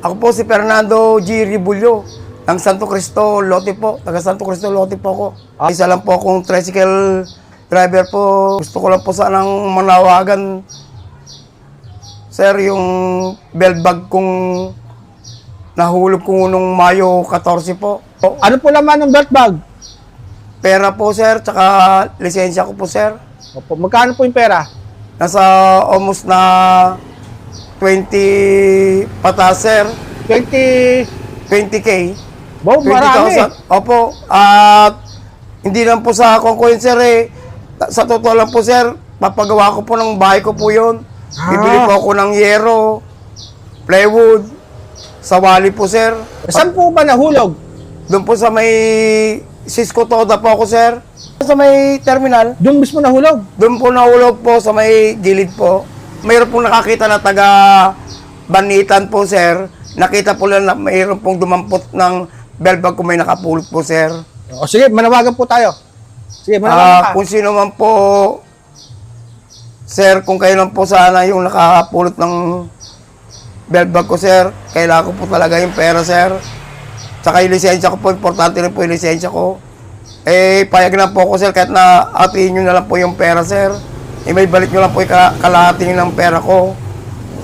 Ako po si Fernando G. Ribulyo ng Santo Cristo Lote po. Taga Santo Cristo Lote po ako. Isa lang po akong tricycle driver po. Gusto ko lang po sanang manawagan Sir, yung bell bag kong nahulog ko nung Mayo 14 po. Ano po laman ng belt bag? Pera po sir, tsaka lisensya ko po sir. Opo, magkano po yung pera? Nasa almost na 20 patas sir. 20... 20k. Wow, marami. 20,000. Opo. At hindi lang po sa yun, sir eh. Sa totoo lang po sir, papagawa ko po ng bahay ko po yun. Bibili Ah. po ako ng yero, plywood, sawali po sir. Saan po ba nahulog? Doon po sa may Cisco Toda po ako sir. Sa may terminal, Doon mismo nahulog. doon po nahulog po sa may gilid po. Mayroon pong nakakita na taga Banitan po sir. Nakita po lang na mayroon pong dumampot ng bellbag kung may nakapulot po sir. O sige, manawagan po tayo. Sige, manawagan ka. kung sino man po, sir, kung kayo lang po sana yung nakapulot ng bellbag ko, sir, kailangan ko po talaga yung pera, sir. Tsaka yung lisensya ko po, importante rin po yung lisensya ko. Eh, payag na po ako, sir, kahit na atiin nyo na lang po yung pera, sir. Eh, may balik nyo lang po yung ka- kalahati ng pera ko.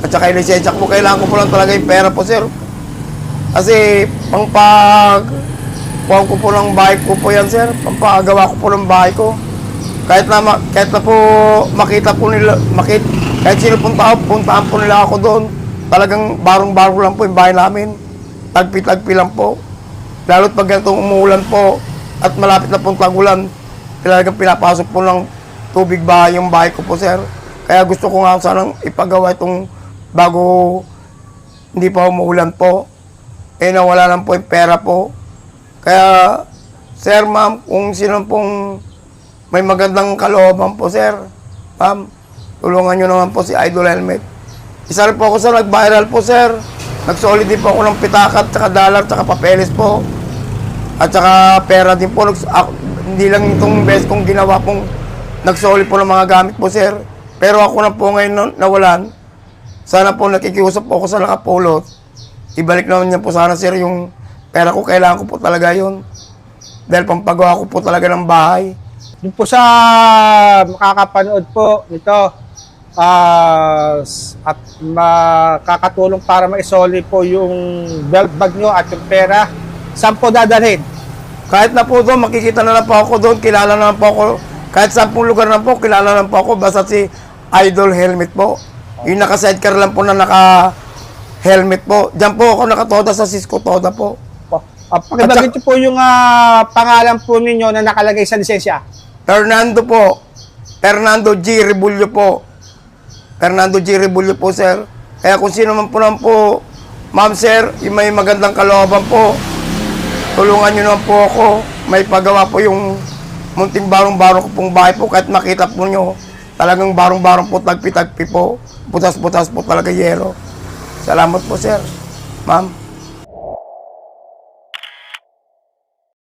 At saka yung lisensya ko, kailangan ko po lang talaga yung pera po, sir. Kasi, pangpag, kuha ko po ng bahay ko po yan, sir. Pampagawa ko po ng bahay ko. Kahit na, kahit na po makita po nila, makit, kahit sino pong tao, puntaan po nila ako doon. Talagang barong-barong lang po yung bahay namin. Tagpi-tagpi lang po. Lalo't pag ganitong umuulan po at malapit na pong tagulan, talagang pinapasok po ng tubig bahay yung bahay ko po, sir. Kaya gusto ko nga sanang ipagawa itong bago hindi pa umuulan po. Eh nawala lang po yung pera po. Kaya, sir, ma'am, kung sino pong may magandang kalooban po, sir, ma'am, tulungan nyo naman po si Idol Helmet. Isa rin po ako sa nag-viral po, sir. Nagsolid din po ako ng pitakat, tsaka dollar, tsaka papeles po. At tsaka pera din po. Ako, hindi lang itong best kong ginawa pong nagsolid po ng mga gamit po, sir. Pero ako na po ngayon na- nawalan. Sana po nakikiusap po ako sa nakapulot. Ibalik naman niya po sana, sir, yung pera ko. Kailangan ko po talaga yun. Dahil pampagawa ko po talaga ng bahay. Yung po sa makakapanood po nito s- at makakatulong para maisoli po yung belt bag nyo at yung pera, saan po dadalhin? Kahit na po doon, makikita na lang po ako doon, kilala na lang po ako. Kahit saan pong lugar na po, kilala lang po ako. Basta si Idol Helmet po. Yung naka-sidecar lang po na naka-helmet po. Diyan po ako nakatoda sa Cisco Toda po. Uh, pakibagin niyo po yung ah, pangalan po ninyo na nakalagay sa lisensya. Fernando po. Fernando G. Rebulyo po. Fernando G. Rebulyo po, sir. Kaya kung sino man po naman po, ma'am, sir, yung may magandang kalooban po, tulungan nyo naman po ako. May pagawa po yung munting barong-barong ko pong bahay po. Kahit makita po nyo, talagang barong-barong po, tagpi-tagpi po. Butas-butas po talaga yero. Salamat po, sir. Ma'am.